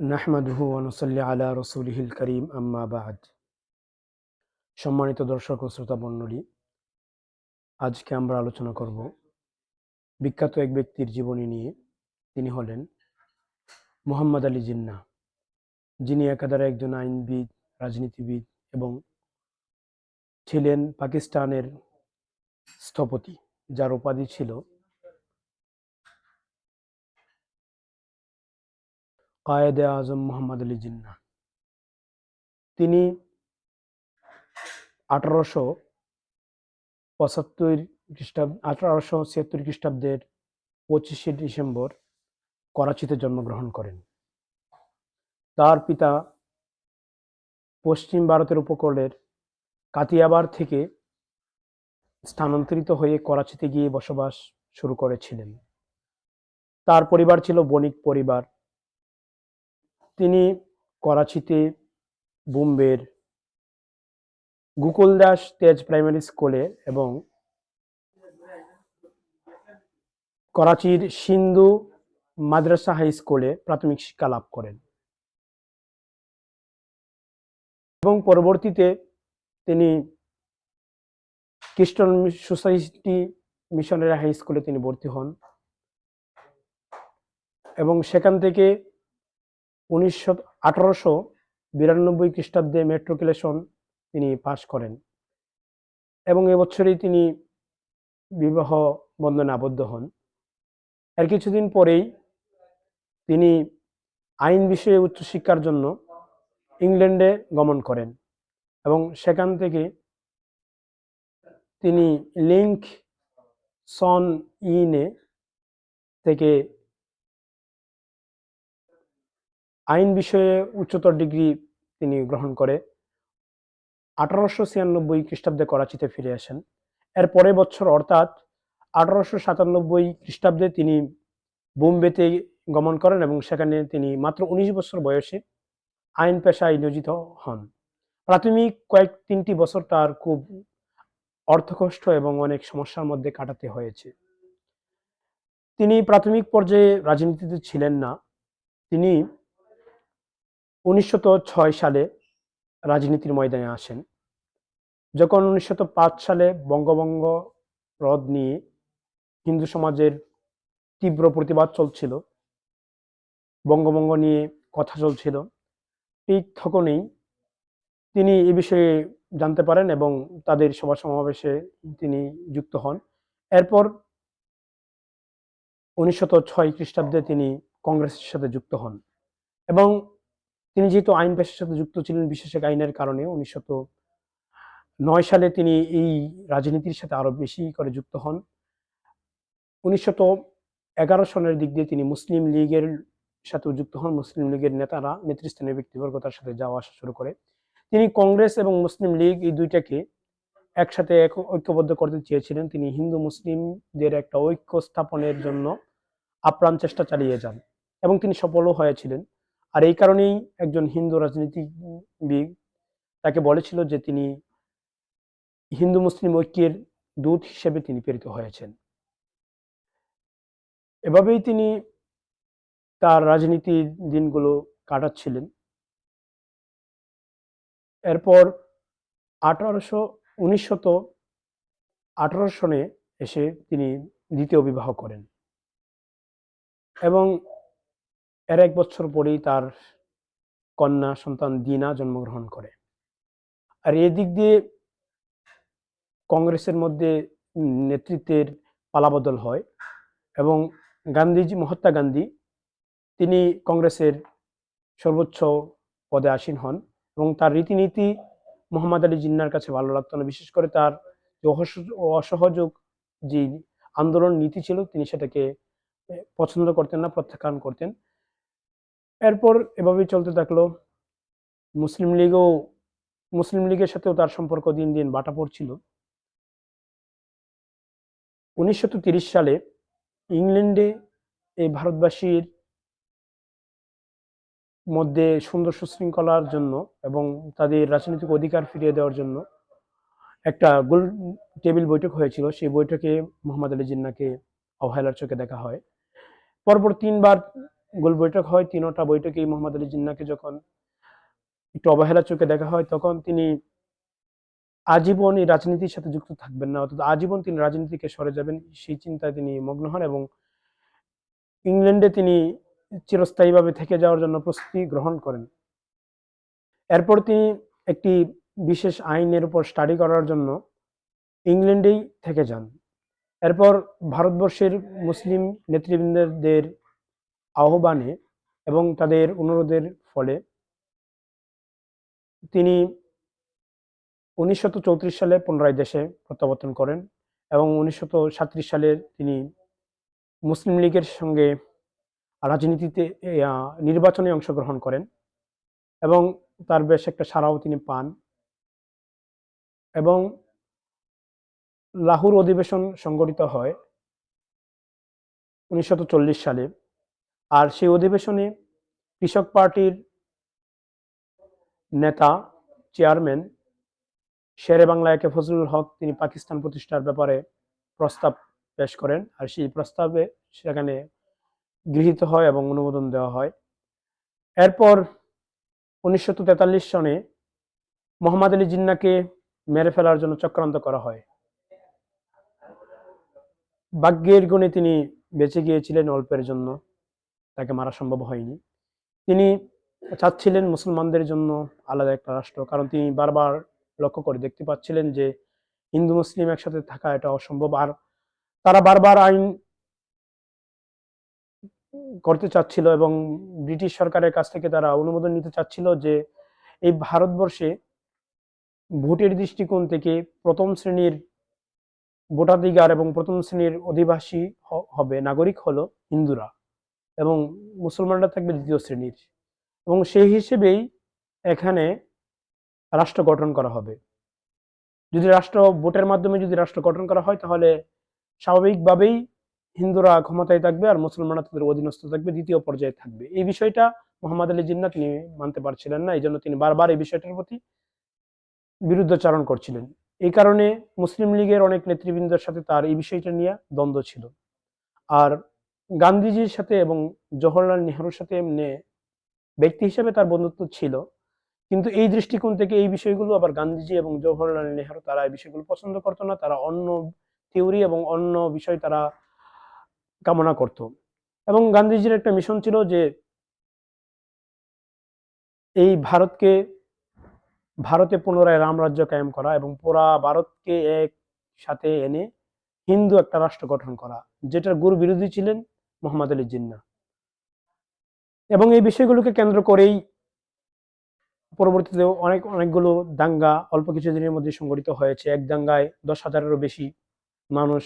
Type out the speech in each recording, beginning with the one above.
নাহমাদুহু ওয়ানুসাল্লি আলা রসুলিহিল করিম, আম্মা বাদ। সম্মানিত দর্শক ও শ্রোতা মণ্ডলী, আজকে আমরা আলোচনা করব বিখ্যাত এক ব্যক্তির জীবনী নিয়ে। তিনি হলেন মোহাম্মদ আলী জিন্না যিনি একাধারে একজন আইনবিদ, রাজনীতিবিদ এবং ছিলেন পাকিস্তানের স্থপতি, যার উপাধি ছিল কায়েদে আজম মোহাম্মদ আলী জিন্না তিনি আঠারোশো পঁচাত্তর খ্রিস্টাব্দ আঠারোশো ছিয়াত্তর খ্রিস্টাব্দের পঁচিশে ডিসেম্বর করাচিতে জন্মগ্রহণ করেন। তার পিতা পশ্চিম ভারতের উপকূলের কাতিয়াবার থেকে স্থানান্তরিত হয়ে করাচিতে গিয়ে বসবাস শুরু করেছিলেন। তার পরিবার ছিল বণিক পরিবার। তিনি করাচিতে, বোম্বের গোকুল দাস তেজ প্রাইমারি স্কুলে এবং করাচির সিন্ধু মাদ্রাসা হাই স্কুলে প্রাথমিক শিক্ষা লাভ করেন। এবং পরবর্তীতে তিনি খ্রিস্টান সোসাইটি মিশনারি হাই স্কুলে তিনি ভর্তি হন। এবং সেখান থেকে উনিশশো আঠারোশো বিরানব্বই খ্রিস্টাব্দে মেট্রোকুলেশন তিনি পাশ করেন এবং এবছরই তিনি বিবাহ বন্ধনে আবদ্ধ হন। এর কিছুদিন পরেই তিনি আইন বিষয়ে উচ্চশিক্ষার জন্য ইংল্যান্ডে গমন করেন এবং সেখান থেকে তিনি লিঙ্ক সন ইনে থেকে আইন বিষয়ে উচ্চতর ডিগ্রি তিনি গ্রহণ করে। আঠারোশো ছিয়ানব্বই খ্রিস্টাব্দে করাচিতে ফিরে আসেন। এর পরের বছর অর্থাৎ আঠারোশো সাতানব্বই খ্রিস্টাব্দে তিনি বোম্বেতে গমন করেন এবং সেখানে তিনি মাত্র উনিশ বছর বয়সে আইন পেশায় নিয়োজিত হন। প্রাথমিক কয়েক তিনটি বছর তার খুব অর্থকষ্ট এবং অনেক সমস্যার মধ্যে কাটাতে হয়েছে। তিনি প্রাথমিক পর্যায়ে রাজনীতিতে ছিলেন না। তিনি উনিশশো ছয় সালে রাজনীতির ময়দানে আসেন। যখন উনিশশো পাঁচ সালে বঙ্গভঙ্গ রদ নিয়ে হিন্দু সমাজের তীব্র প্রতিবাদ চলছিল, বঙ্গভঙ্গ নিয়ে কথা চলছিল, ঠিক তখনই তিনি এ বিষয়ে জানতে পারেন এবং তাদের সভা সমাবেশে তিনি যুক্ত হন। এরপর উনিশশো ছয় খ্রিস্টাব্দে তিনি কংগ্রেসের সাথে যুক্ত হন এবং তিনি যেহেতু আইন পেশার সাথে যুক্ত ছিলেন বিশেষ আইনের কারণে উনিশশত নয় সালে তিনি এই রাজনীতির সাথে আরও বেশি করে যুক্ত হন। উনিশশত এগারো সনের দিক দিয়ে তিনি মুসলিম লীগের সাথে যুক্ত হন। মুসলিম লীগের নেতারা নেতৃস্থানীয় ব্যক্তিবর্গ তার সাথে যাওয়া আসা শুরু করে। তিনি কংগ্রেস এবং মুসলিম লীগ এই দুইটাকে একসাথে ঐক্যবদ্ধ করতে চেয়েছিলেন। তিনি হিন্দু মুসলিমদের একটা ঐক্য স্থাপনের জন্য আপ্রাণ চেষ্টা চালিয়ে যান এবং তিনি সফলও হয়েছিলেন। আর এই কারণেই একজন হিন্দু রাজনীতিবিদ তাকে বলেছিল যে তিনি হিন্দু মুসলিম ঐক্যের দূত হিসেবে তিনি প্রেরিত হয়েছেন। এভাবেই তিনি তার রাজনীতির দিনগুলো কাটাচ্ছিলেন। এরপর আঠারোশো উনিশশত আঠারো সনে এসে তিনি দ্বিতীয় বিবাহ করেন। এবং এর এক বছর পরেই তার কন্যা সন্তান দিনা জন্মগ্রহণ করে। আর এদিক দিয়ে কংগ্রেসের মধ্যে নেতৃত্বের পালাবদল হয় এবং গান্ধীজি, মহাত্মা গান্ধী তিনি কংগ্রেসের সর্বোচ্চ পদে আসীন হন এবং তার রীতিনীতি মোহাম্মদ আলী জিন্নার কাছে ভালো লাগতো না। বিশেষ করে তার অসহযোগ যে আন্দোলন নীতি ছিল, তিনি সেটাকে পছন্দ করতেন না, প্রত্যাখ্যান করতেন। এরপর এভাবেই চলতে থাকল। মুসলিম লীগও, মুসলিম লীগের সাথেও তার সম্পর্ক দিন দিন বাটা পড়ছিল। উনিশশো সালে ইংল্যান্ডে এই ভারতবাসীর মধ্যে সুন্দর সুশৃঙ্খলার জন্য এবং তাদের রাজনৈতিক অধিকার ফিরিয়ে দেওয়ার জন্য একটা গোল টেবিল বৈঠক হয়েছিল। সেই বৈঠকে মোহাম্মদ আলী জিন্নাকে অবহেলার চোখে দেখা হয়। পরপর তিনবার গোল বৈঠক হয়, তিনোটা বৈঠকেই মোহাম্মদ আলী জিন্নাকে যখন একটু অবহেলা চোখে দেখা হয়, তখন তিনি আজীবন এই রাজনীতির সাথে যুক্ত থাকবেন না, অর্থাৎ আজীবন তিনি রাজনীতিকে সরে যাবেন, সেই চিন্তায় তিনি মগ্ন হন এবং ইংল্যান্ডে তিনি চিরস্থায়ীভাবে থেকে যাওয়ার জন্য প্রস্তুতি গ্রহণ করেন। এরপর তিনি একটি বিশেষ আইনের উপর স্টাডি করার জন্য ইংল্যান্ডেই থেকে যান। এরপর ভারতবর্ষের মুসলিম নেতৃবৃন্দদের আহ্বানে এবং তাদের অনুরোধের ফলে তিনি উনিশশো চৌত্রিশ সালে পুনরায় দেশে প্রত্যাবর্তন করেন এবং উনিশশো সালে তিনি মুসলিম লীগের সঙ্গে রাজনীতিতে নির্বাচনে অংশগ্রহণ করেন এবং তার বেশ একটা সারাও তিনি পান এবং লাহোর অধিবেশন সংগঠিত হয় উনিশশো চল্লিশ সালে। আর সেই অধিবেশনে কৃষক পার্টির নেতা, চেয়ারম্যান শেরে বাংলা একে ফজলুল হক, তিনি পাকিস্তান প্রতিষ্ঠার ব্যাপারে প্রস্তাব পেশ করেন। আর সেই প্রস্তাবে সেখানে গৃহীত হয় এবং অনুমোদন দেওয়া হয়। এরপর উনিশশো তেতাল্লিশ সনে মোহাম্মদ আলী জিন্নাকে মেরে ফেলার জন্য চক্রান্ত করা হয়। ভাগ্যের গুণে তিনি বেঁচে গিয়েছিলেন অল্পের জন্য। তাকে মারা সম্ভব হয়নি। তিনি চাচ্ছিলেন মুসলমানদের জন্য আলাদা একটা রাষ্ট্র, কারণ তিনি বারবার লক্ষ্য করে দেখতে পাচ্ছিলেন যে হিন্দু, মুসলিম একসাথে থাকা এটা অসম্ভব। আর তারা বারবার আইন করতে চাচ্ছিল এবং ব্রিটিশ সরকারের কাছ থেকে তারা অনুমোদন নিতে চাচ্ছিল যে এই ভারতবর্ষে ভোটের দৃষ্টিকোণ থেকে প্রথম শ্রেণির ভোটাধিকার এবং প্রথম শ্রেণির অধিবাসী হবে, নাগরিক হলো হিন্দুরা। এবং মুসলমানরা থাকবে দ্বিতীয় শ্রেণির। এবং সেই হিসেবেই এখানে রাষ্ট্র গঠন করা হবে। যদি রাষ্ট্র ভোটের মাধ্যমে যদি রাষ্ট্র গঠন করা হয়, তাহলে স্বাভাবিকভাবেই হিন্দুরা ক্ষমতায় থাকবে আর মুসলমানরা তাদের অধীনস্থ থাকবে, দ্বিতীয় পর্যায়ে থাকবে। এই বিষয়টা মোহাম্মদ আলী জিন্না তিনি মানতে পারছিলেন না এই জন্য তিনি বারবার এই বিষয়টার প্রতি বিরুদ্ধাচারণ করছিলেন। এই কারণে মুসলিম লীগের অনেক নেতৃবৃন্দের সাথে তার এই বিষয়টা নিয়ে দ্বন্দ্ব ছিল। আর গান্ধীজির সাথে এবং জওহরলাল নেহরুর সাথে এমনি ব্যক্তি হিসেবে তার বন্ধুত্ব ছিল। কিন্তু এই দৃষ্টিকোণ থেকে এই বিষয়গুলো আবার গান্ধীজি এবং জওহরলাল নেহরু তারা এই বিষয়গুলো পছন্দ করতো না, তারা অন্য থিওরি এবং অন্য বিষয় তারা কামনা করত। এবং গান্ধীজির একটা মিশন ছিল যে এই ভারতকে, ভারতে পুনরায় রামরাজ্য কায়েম করা এবং পুরা ভারতকে এক সাথে এনে হিন্দু একটা রাষ্ট্র গঠন করা, যেটার গুরু বিরোধী ছিলেন মোহাম্মদ আলী জিন্না এবং এই বিষয়গুলোকে কেন্দ্র করেই পরবর্তীতে অনেক, অনেকগুলো দাঙ্গা অল্প কিছুদিনের মধ্যে সংঘটিত হয়েছে। এক দাঙ্গায় দশ হাজারেরও বেশি মানুষ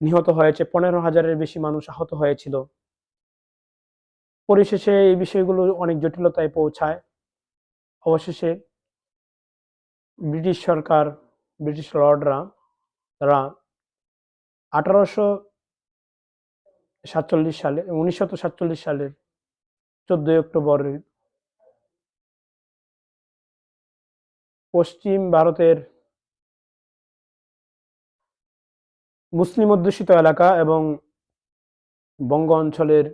নিহত হয়েছে, পনেরো হাজারের বেশি মানুষ আহত হয়েছিল। পরিশেষে এই বিষয়গুলো অনেক জটিলতায় পৌঁছায়। অবশেষে ব্রিটিশ সরকার, ব্রিটিশ লর্ডরা তারা আঠারোশো সাতচল্লিশ সালে, উনিশশো সাতচল্লিশ সালের চোদ্দই অক্টোবর পশ্চিম ভারতের মুসলিম অধ্যুষিত এলাকা এবং বঙ্গ অঞ্চলের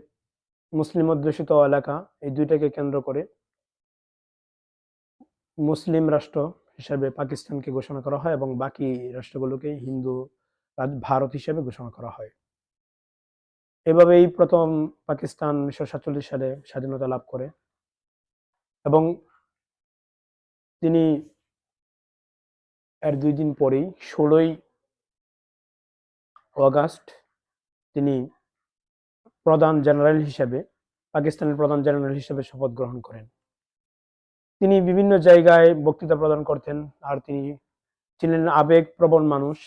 মুসলিম অধ্যুষিত এলাকা, এই দুইটাকে কেন্দ্র করে মুসলিম রাষ্ট্র হিসাবে পাকিস্তানকে ঘোষণা করা হয় এবং বাকি রাষ্ট্রগুলোকে হিন্দু ভারত হিসেবে ঘোষণা করা হয়। এভাবেই প্রথম পাকিস্তান উনিশশো সাতচল্লিশ সালে স্বাধীনতা লাভ করে। এবং তিনি এর দুই দিন পরেই ষোলোই অগাস্ট তিনি প্রধান জেনারেল হিসেবে, পাকিস্তানের প্রধান জেনারেল হিসেবে শপথ গ্রহণ করেন। তিনি বিভিন্ন জায়গায় বক্তৃতা প্রদান করতেন আর তিনি ছিলেন আবেগপ্রবণ মানুষ।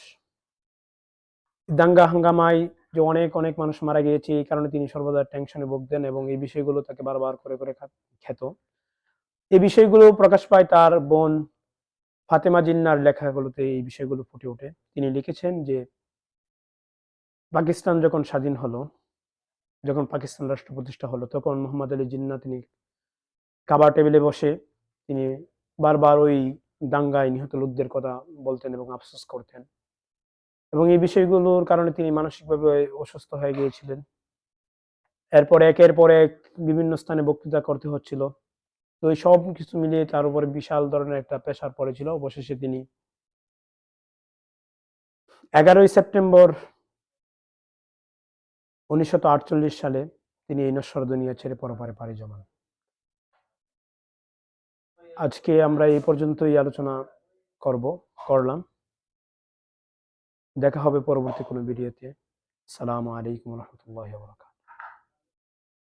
দাঙ্গা হাঙ্গামায় যে অনেক অনেক মানুষ মারা গিয়েছে, এই কারণে তিনি সর্বদা টেনশনে ভুগতেন এবং এই বিষয়গুলো তাকে বারবার করে করে খেত। এই বিষয়গুলো প্রকাশ পায় তার বোন ফাতেমা জিন্নার লেখাগুলোতে এই বিষয়গুলো ফুটে ওঠে। তিনি লিখেছেন যে, পাকিস্তান যখন স্বাধীন হলো, যখন পাকিস্তান রাষ্ট্র প্রতিষ্ঠা হলো, তখন মোহাম্মদ আলী জিন্না তিনি কাবার টেবিলে বসে তিনি বারবার ওই দাঙ্গায় নিহত লোকদের কথা বলতেন এবং আফসোস করতেন। এবং এই বিষয়গুলোর কারণে তিনি মানসিকভাবে অসুস্থ হয়ে গিয়েছিলেন। এরপর একের পর এক বিভিন্ন স্থানে বক্তৃতা করতে হচ্ছিল। তো এই সব কিছু মিলিয়ে তার উপরে বিশাল ধরনের একটা প্রেশার পড়েছিল। অবশেষে তিনি এগারোই সেপ্টেম্বর আটচল্লিশ সালে তিনি এই নশ্বর দুনিয়া ছেড়ে পরপারে পাড়ি জমান। আজকে আমরা এই পর্যন্তই আলোচনা করব, করলাম। দেখা হবে পরবর্তী কোনো ভিডিওতে সালামু আলাইকুম রহমতুল্লাহ বরকাত